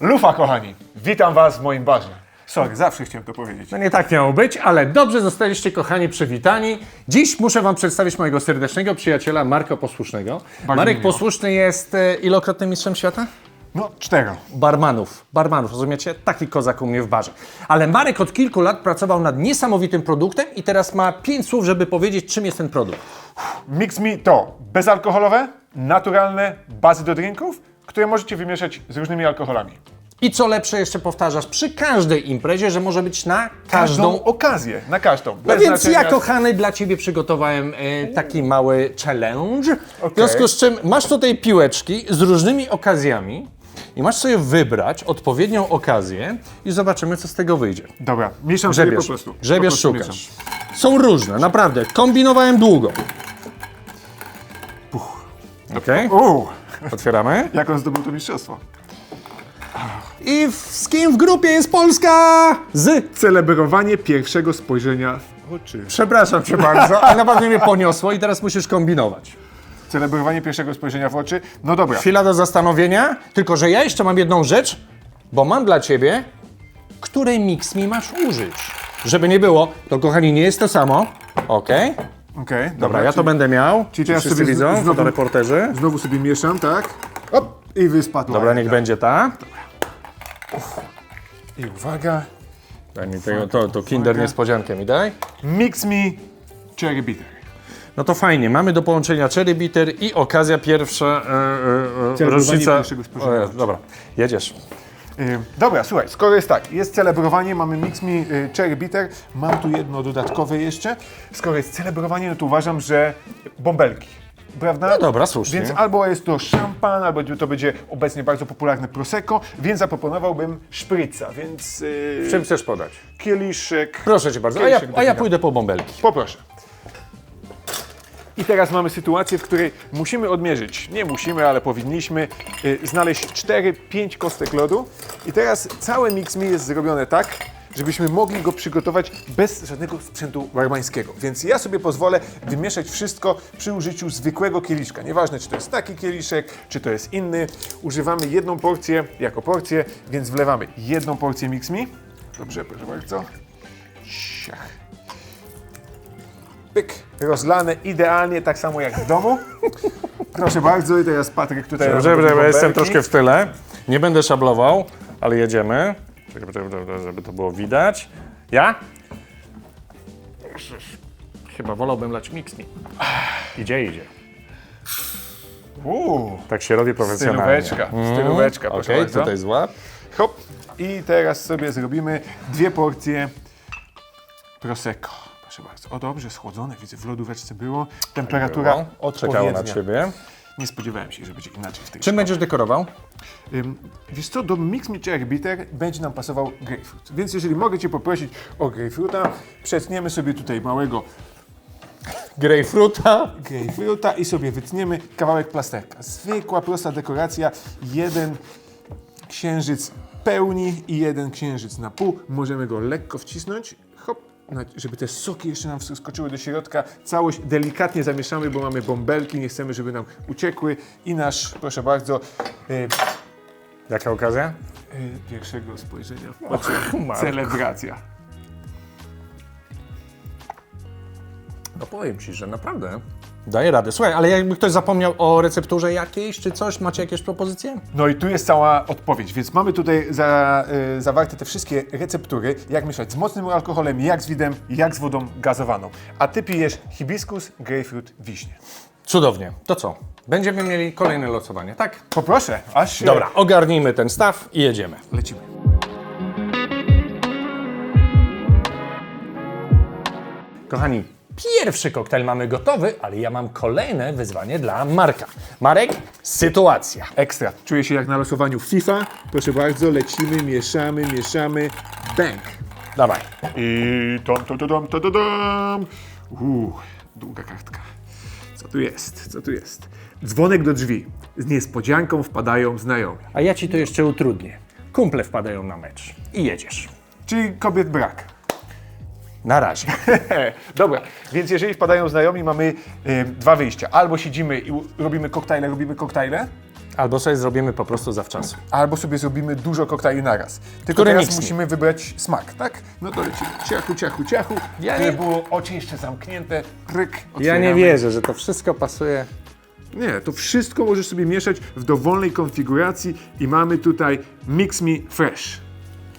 Lufa, kochani, witam Was w moim barze. Sorry, zawsze chciałem to powiedzieć. No nie tak miało być, ale dobrze zostaliście kochani przywitani. Dziś muszę wam przedstawić mojego serdecznego przyjaciela Marka Posłusznego. Marek miło. Posłuszny jest e, ilokrotnym mistrzem świata? No, cztero. Barmanów. Barmanów, rozumiecie? Taki kozak u mnie w barze. Ale Marek od kilku lat pracował nad niesamowitym produktem i teraz ma pięć słów, żeby powiedzieć, czym jest ten produkt. Mix Me to bezalkoholowe, naturalne bazy do drinków, które możecie wymieszać z różnymi alkoholami. I co lepsze, jeszcze powtarzasz przy każdej imprezie, że może być na każdą okazję, na każdą. No Bez więc znaczenia- ja, kochany, dla Ciebie przygotowałem e, taki mały challenge. W Okej. związku z czym masz tutaj piłeczki z różnymi okazjami i masz sobie wybrać odpowiednią okazję i zobaczymy, co z tego wyjdzie. Dobra, mieszam sobie po Grzebiesz, prostu. po grzebiesz, prostu szukasz. mieszam. Są różne, naprawdę. Kombinowałem długo. Okej, Uuu, otwieramy. jak on zdobył to mistrzostwo? I w, z kim w grupie jest Polska? Z. Celebrowanie pierwszego spojrzenia w oczy. Przepraszam Cię bardzo, ale naprawdę mnie poniosło i teraz musisz kombinować. Celebrowanie pierwszego spojrzenia w oczy? No dobra. Chwila do zastanowienia, tylko że ja jeszcze mam jedną rzecz, bo mam dla ciebie, której mix mi masz użyć. Żeby nie było, to kochani, nie jest to samo. Okej, Okej, dobra, ja to będę miał. Czyli teraz Wszyscy sobie z- widzą, znowu- fotoreporterzy. Znowu sobie mieszam, tak? Op, i wyspadła. Dobra, niech będzie ta. I uwaga. Daj mi tego, to, to kinder niespodziankę mi daj. Mix Me Cherry Bitter. No to fajnie, mamy do połączenia cherry bitter i okazja pierwsza, e, e, e, Celebrowanie rocznica. pierwszego dobra, jedziesz. Yy, dobra, słuchaj, skoro jest tak, jest celebrowanie, mamy Mix Me y, Cherry Bitter, mam tu jedno dodatkowe jeszcze. Skoro jest celebrowanie, no to uważam, że bąbelki. Prawda? No dobra, słusznie. Więc albo jest to szampan, albo to będzie obecnie bardzo popularne prosecco, więc zaproponowałbym szpryca, więc yy, Czym chcesz podać? kieliszek. Proszę cię bardzo, a ja, kieliszek a ja pójdę po bąbelki. Poproszę. I teraz mamy sytuację, w której musimy odmierzyć, nie musimy, ale powinniśmy y, znaleźć 4-5 kostek lodu. I teraz całe Mix Me jest zrobione tak, żebyśmy mogli go przygotować bez żadnego sprzętu barmańskiego. Więc ja sobie pozwolę wymieszać wszystko przy użyciu zwykłego kieliszka. Nieważne, czy to jest taki kieliszek, czy to jest inny. Używamy jedną porcję jako porcję, więc wlewamy jedną porcję Mix Me. Dobrze, proszę bardzo. Ciach. Pyk, rozlane idealnie, tak samo jak w domu. Proszę bardzo, i teraz Patryk tutaj Dobrze, dobrze, bo jestem troszkę w tyle. Nie będę szablował, ale jedziemy. Czekaj, czekaj, czekaj, żeby to było widać. Ja? Chyba wolałbym lać mix mi. Idzie, idzie. Uuu, Tak się robi profesjonalnie. stylóweczka, stylóweczka, proszę Okej, bardzo. tutaj złap. Hop. I teraz sobie zrobimy dwie porcje Prosecco. Proszę bardzo. O dobrze, schłodzone, widzę, w lodóweczce było. Temperatura Czekało odpowiednia. na ciebie. Nie spodziewałem się, że będzie inaczej w tej Czym będziesz dekorował? Ym, Wiesz co, do Mix Cherry Bitter będzie nam pasował grapefruit. Więc jeżeli mogę Cię poprosić o grapefruita, przetniemy sobie tutaj małego Grejpfruta. grapefruita i sobie wytniemy kawałek plasterka. Zwykła, prosta dekoracja. Jeden księżyc pełni i jeden księżyc na pół. Możemy go lekko wcisnąć. Na- Żeby te soki jeszcze nam wskoczyły do środka. Całość delikatnie zamieszamy, bo mamy bąbelki, nie chcemy, żeby nam uciekły. I nasz, proszę bardzo, y, Jaka okazja? y, pierwszego spojrzenia w oczy. Marku. Celebracja. No powiem Ci, że naprawdę daje radę. Słuchaj, ale jakby ktoś zapomniał o recepturze jakiejś czy coś, macie jakieś propozycje? No i tu jest cała odpowiedź, więc mamy tutaj za, y, zawarte te wszystkie receptury, jak mieszać z mocnym alkoholem, jak z widem, jak z wodą gazowaną. A ty pijesz hibiskus, grapefruit, wiśnie. Cudownie. To co? Będziemy mieli kolejne losowanie, tak? Poproszę, aż się... Dobra, ogarnijmy ten staw i jedziemy. Lecimy. Kochani, pierwszy koktajl mamy gotowy, ale ja mam kolejne wyzwanie dla Marka. Marek, sytuacja. Ekstra. Czuję się jak na losowaniu FIFA. Proszę bardzo, lecimy, mieszamy, mieszamy. Bang. Dawaj. I tom, tom, tom, tom, tom, tom, tom. Uuu, długa kartka. Co tu jest? Co tu jest? Dzwonek do drzwi. Z niespodzianką wpadają znajomi. A ja ci to jeszcze utrudnię. Kumple wpadają na mecz i jedziesz. Czyli kobiet brak. Na razie. Dobra, więc jeżeli wpadają znajomi, mamy y, dwa wyjścia. Albo siedzimy i u- robimy koktajle, robimy koktajle, Albo sobie zrobimy po prostu zawczasu. albo sobie zrobimy dużo koktajli naraz. Tylko Który teraz mi? musimy wybrać smak, tak? No to lecimy ciachu, ciachu, ciachu. Ja nie- było oczy jeszcze zamknięte, pryk, Ja nie otwieramy. wierzę, że to wszystko pasuje. Nie, to wszystko możesz sobie mieszać w dowolnej konfiguracji i mamy tutaj Mix Me Fresh.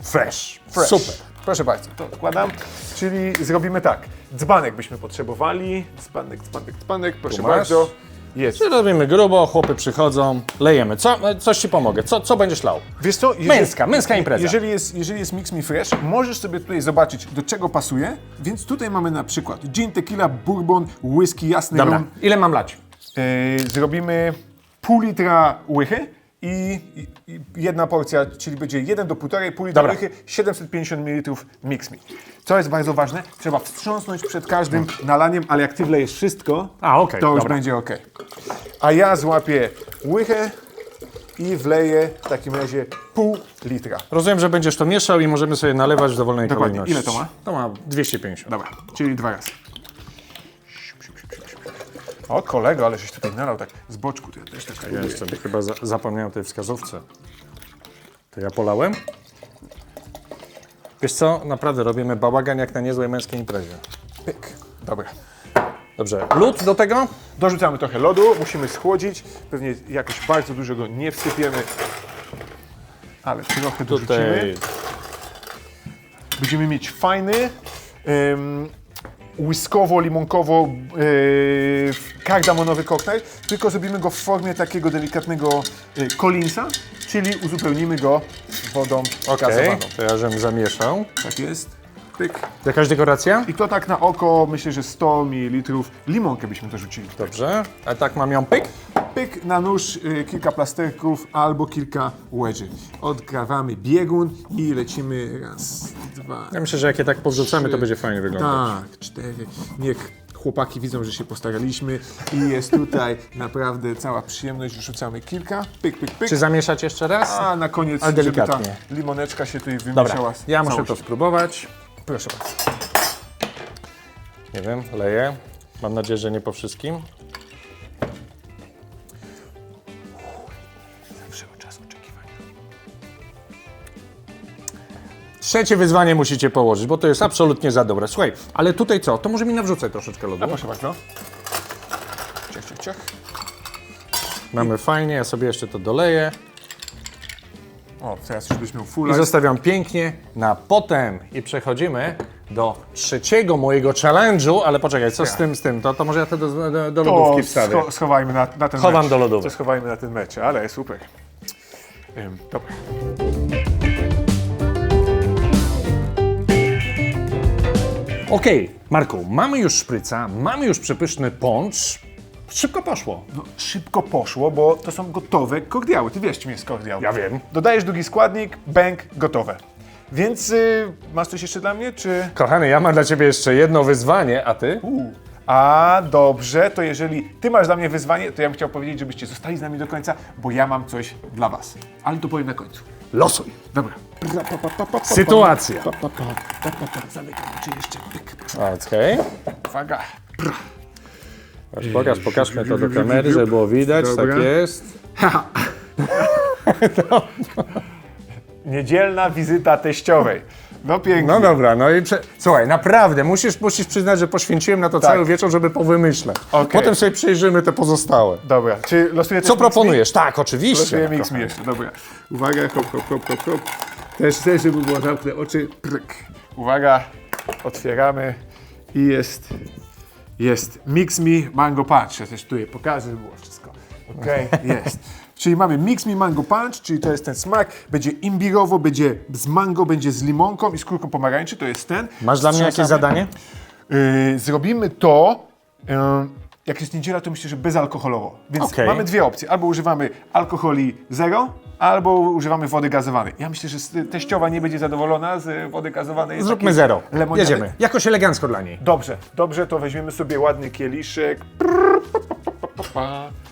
Fresh. Fresh. Super. Proszę bardzo, to odkładam. Czyli zrobimy tak. Dzbanek byśmy potrzebowali. Dzbanek, dzbanek, dzbanek, proszę masz. bardzo. Jest. Robimy grubo, chłopy przychodzą, lejemy. Co, e, coś ci pomogę. Co, co będziesz lał? Wiesz co? Jeżeli, Męska, męska impreza. Jeżeli jest, jeżeli jest Mix Me Fresh, możesz sobie tutaj zobaczyć, do czego pasuje. Więc tutaj mamy na przykład gin, tequila, bourbon, whisky, jasny Dobra, rum. ile mam lać? Yy, zrobimy pół litra łychy i, i, jedna porcja, czyli będzie 1 do 1,5 pół litra Dobra. łychy, 750 ml Mix Me. Co jest bardzo ważne, trzeba wstrząsnąć przed każdym nalaniem, ale jak ty wlejesz wszystko, A, okej, to już dobra. będzie ok. A ja złapię łychę i wleję w takim razie pół litra. Rozumiem, że będziesz to mieszał i możemy sobie nalewać w dowolnej Dokładnie. kolejności. Ile to ma? To ma 250. Dobra, czyli dwa razy. O kolego, ale żeś tutaj nalał tak z boczku, to ja też tak Ja jeszcze chyba za, zapomniałem tej wskazówce. To ja polałem? Wiesz co, naprawdę robimy bałagan jak na niezłej męskiej imprezie. Pyk. Dobra. Dobrze, lód do tego? Dorzucamy trochę lodu, musimy schłodzić. Pewnie jakoś bardzo dużo go nie wsypiemy, ale trochę dorzucimy. Tutaj Będziemy mieć fajny, łyskowo-limonkowo yy, kardamonowy koktajl, tylko zrobimy go w formie takiego delikatnego yy, Collinsa, czyli uzupełnimy go wodą Okej, gazowaną. to ja żem zamieszał. Tak jest. Pyk. Jakaś dekoracja? I to tak na oko, myślę, że 100 ml limonkę byśmy dorzucili. Dobrze. A tak mam ją pyk? Pyk na nóż, y, kilka plasterków albo kilka łedzy. Odkrawamy biegun i lecimy raz, dwa, Ja myślę, że jak je tak podrzucamy, to będzie fajnie wyglądać. tak, cztery. Niech chłopaki widzą, że się postaraliśmy i jest tutaj naprawdę cała przyjemność. Wrzucamy kilka, pyk, pyk, pyk. Czy zamieszać jeszcze raz? A na koniec, Ale żeby ta delikatnie. limoneczka się tutaj Dobra, wymieszała. z ja muszę to całością. spróbować. Proszę bardzo. Nie wiem, leję. Mam nadzieję, że nie po wszystkim. Trzecie wyzwanie musicie położyć, bo to jest absolutnie za dobre. Słuchaj, ale tutaj co? To może mi nawrzucać troszeczkę lodu. Proszę bardzo. Ciach, ciach, ciach. Mamy fajnie, ja sobie jeszcze to doleję. O, teraz już byś miał full I zostawiam pięknie na potem. I przechodzimy do trzeciego mojego challenge'u, ale poczekaj, co z tym, z tym? To, to może ja to do, do, do lodówki wstawię. scho- schowajmy na, na ten Chowam mecz. do lodówek. To schowajmy na ten mecz, ale super. Ym, dobra. Okej, Marku, mamy już szpryca, mamy już przepyszny poncz. Szybko poszło. No, szybko poszło, bo to są gotowe kordiały. Ty wiesz, czym jest kordiał. Ja wiem. Dodajesz drugi składnik, bęk, gotowe. Więc y, masz coś jeszcze dla mnie, czy... Kochany, ja mam dla ciebie jeszcze jedno wyzwanie, a ty? U. A, dobrze, to jeżeli ty masz dla mnie wyzwanie, to ja bym chciał powiedzieć, żebyście zostali z nami do końca, bo ja mam coś dla was. Ale to powiem na końcu. Losuj. Dobra. Sytuacja. Zamykam oczy jeszcze. Pyk. Okej. Uwaga. Pokaż, pokażmy to do kamery, żeby było widać, Dobra. tak jest. Niedzielna wizyta teściowej. No pięknie. No dobra, no i prze... słuchaj, naprawdę, musisz, musisz przyznać, że poświęciłem na to Tak. cały wieczór, żeby powymyśleć. Okej. Potem sobie przejrzymy te pozostałe. Dobra, czy losuję też Co mix proponujesz? Tak, oczywiście. Losuję mix mi jeszcze, dobra. Uwaga, hop, hop, hop, hop, hop. Też chcę, żeby było zamknę oczy. Pryk. Uwaga, otwieramy i jest, jest Mix Me Mango Punch. Ja też tu je pokażę, żeby było wszystko. Okej, jest. Czyli mamy Mix Me Mango Punch, czyli to jest ten smak. Będzie imbirowo, będzie z mango, będzie z limonką i skórką pomarańczy, to jest ten. Masz dla mnie jakieś zadanie? Yy, zrobimy to. Yy, jak jest niedziela, to myślę, że bezalkoholowo. Więc Okej. mamy dwie opcje. Albo używamy alkoholi zero, albo używamy wody gazowanej. Ja myślę, że s- teściowa nie będzie zadowolona z wody gazowanej. Zróbmy takiej zero. lemoniady. Jedziemy. Jakoś elegancko dla niej. Dobrze, dobrze, to weźmiemy sobie ładny kieliszek.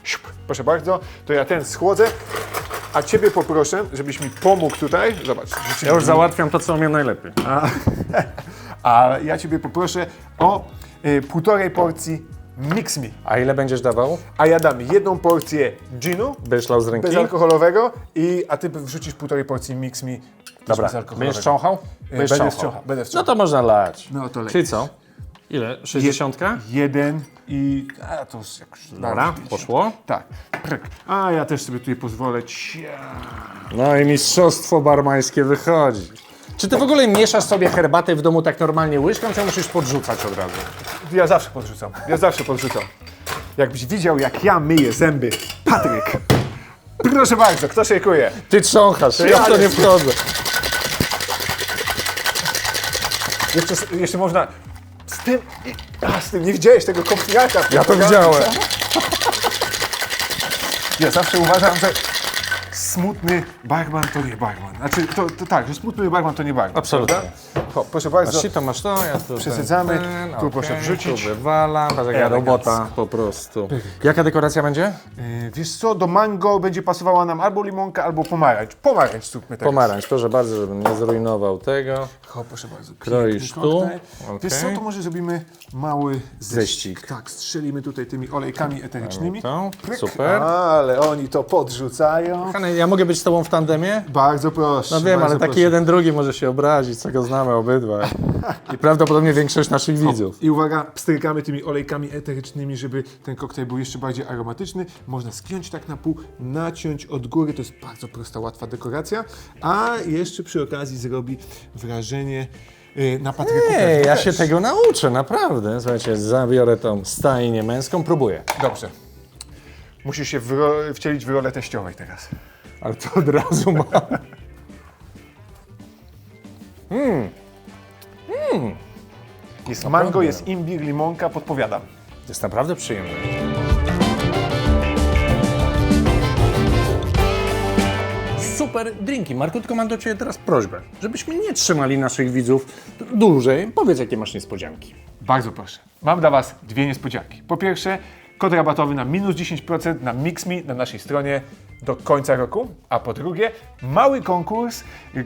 Siup. Proszę bardzo, to ja ten schłodzę, a Ciebie poproszę, żebyś mi pomógł tutaj. Zobacz. Ja już załatwiam to, co umiem najlepiej. A ja Ciebie poproszę o y, półtorej porcji Mix Me. A ile będziesz dawał? A ja dam jedną porcję ginu Będziesz lał z ręki? bezalkoholowego, i, a ty wrzucisz półtorej porcji Mix Me też Dobra, bezalkoholowego. będziesz cząchał? Y, Będę będę No to można lać. No to lej. Czyli co? Ile? 60? Jeden i... A, to już jakoś... Dobra, poszło. Tak, pryk. A ja też sobie tutaj pozwolę. Cia. No i mistrzostwo barmańskie wychodzi. Czy ty w ogóle mieszasz sobie herbatę w domu tak normalnie łyżką, czy musisz podrzucać od razu? Ja zawsze podrzucam, ja zawsze podrzucam. Jakbyś widział, jak ja myję zęby, Patryk. Proszę bardzo, kto szejkuje? Ty trząchasz, ja w to nie wchodzę. Jeszcze, jeszcze można z tym... A, z tym nie widziałeś tego kompiaka. Ja to widziałem. Ja zawsze uważam, że smutny barman to nie barman. Znaczy, to, to tak, że smutny barman to nie barman. Absolutnie. prawda? O, proszę bardzo. Masz to, masz to, ja tu Przesadzamy, ten, ten, tu proszę okej, wrzucić. Tu wywalam, patrz jaka Elegancko. robota po prostu. Jaka dekoracja będzie? Yy, wiesz co, do mango będzie pasowała nam albo limonka, albo pomarańcz. Pomarańcz zróbmy teraz. Pomarańcz, proszę bardzo, żebym nie zrujnował tego. O, proszę bardzo. Kroisz tu. koktajl. Wiesz co, to może zrobimy mały ześcik. Ześcik. Tak, strzelimy tutaj tymi olejkami eterycznymi. To, super. Ale oni to podrzucają. Hany, ja mogę być z tobą w tandemie? Bardzo proszę. No wiem, ale taki proszę. jeden drugi może się obrazić, co go znamy obydwaj. I prawdopodobnie większość naszych widzów. I uwaga, pstrykamy tymi olejkami eterycznymi, żeby ten koktajl był jeszcze bardziej aromatyczny. Można skiąć tak na pół, naciąć od góry. To jest bardzo prosta, łatwa dekoracja. A jeszcze przy okazji zrobi wrażenie yy, na Patryku. Nie, ja też. się tego nauczę, naprawdę. Słuchajcie, zabiorę tą stajnię męską, próbuję. Dobrze. Musisz się wro- wcielić w rolę teściowej teraz. Ale to od razu mam. Jest mango, jest imbir, limonka, podpowiadam. Jest naprawdę przyjemne. Super drinki. Marku, tylko mam do Ciebie teraz prośbę, żebyśmy nie trzymali naszych widzów dłużej. Powiedz, jakie masz niespodzianki. Bardzo proszę. Mam dla Was dwie niespodzianki. Po pierwsze, kod rabatowy na minus 10% na MixMe na naszej stronie do końca roku. A po drugie, mały konkurs.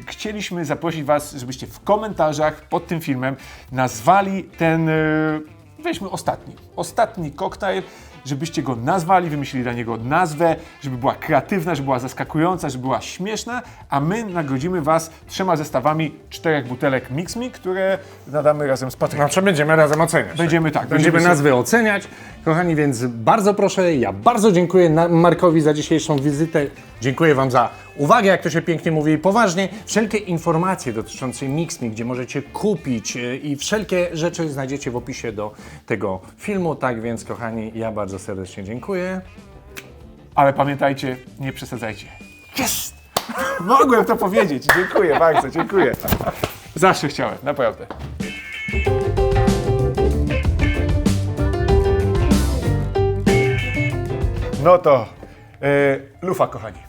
Chcieliśmy zaprosić Was, żebyście w komentarzach pod tym filmem nazwali ten, yy, weźmy ostatni, ostatni koktajl, żebyście go nazwali, wymyślili dla niego nazwę, żeby była kreatywna, żeby była zaskakująca, żeby była śmieszna, a my nagrodzimy Was trzema zestawami czterech butelek MixMe, które nadamy razem z Patrykiem. Znaczy będziemy razem oceniać. Będziemy tak, Będziemy będziemy nazwy oceniać. Kochani, więc bardzo proszę, ja bardzo dziękuję Markowi za dzisiejszą wizytę. Dziękuję Wam za uwagę, jak to się pięknie mówi i poważnie. Wszelkie informacje dotyczące MixMe, gdzie możecie kupić e, i wszelkie rzeczy znajdziecie w opisie do tego filmu. Tak więc, kochani, ja bardzo serdecznie dziękuję. Ale pamiętajcie, nie przesadzajcie. Jest! Mogłem to powiedzieć. Dziękuję bardzo, dziękuję. Zawsze chciałem, naprawdę. No to e, lufa, kochani.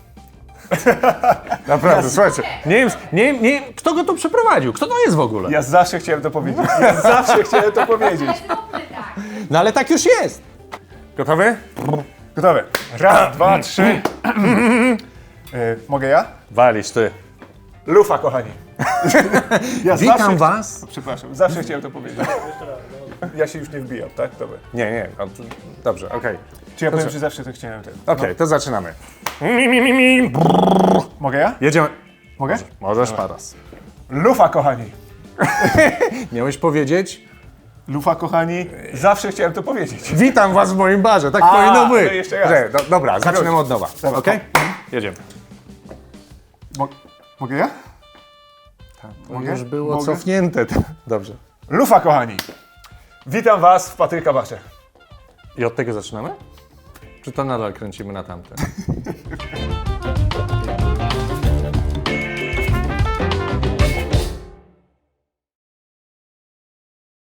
Naprawdę, słuchajcie, nie wiem, nie, wiem- nie, kto go tu przeprowadził, kto to jest w ogóle? Ja zawsze chciałem to powiedzieć. Ja zawsze chciałem to powiedzieć. No ale tak już jest. Gotowy? Gotowe. Raz, dwa, trzy. E, mogę ja? Walisz ty. Lufa, kochani. Ja Witam zawsze... Was. Przepraszam, zawsze chciałem to powiedzieć. Ja się już nie wbijam, tak? Dobra. Nie, nie, no, to- dobrze, okej. Czy ja powiem, że zawsze to chciałem ten. Okej, to zaczynamy. Mi, mi, mi, mi. Mogę ja? Jedziemy. Mogę? Możesz teraz. Lufa, kochani. Miałeś powiedzieć? Lufa, kochani. Zawsze chciałem to powiedzieć. Witam was w moim barze, tak A, powinno być. no jeszcze raz. Że, do, dobra, zaczynamy od nowa. Dobra. Okej? Jedziemy. Mo- mogę ja? To Mogę? już było Mogę? cofnięte. Dobrze. Lufa, kochani. Witam was w Patryka Basze. I od tego zaczynamy? Czy to nadal kręcimy na tamten?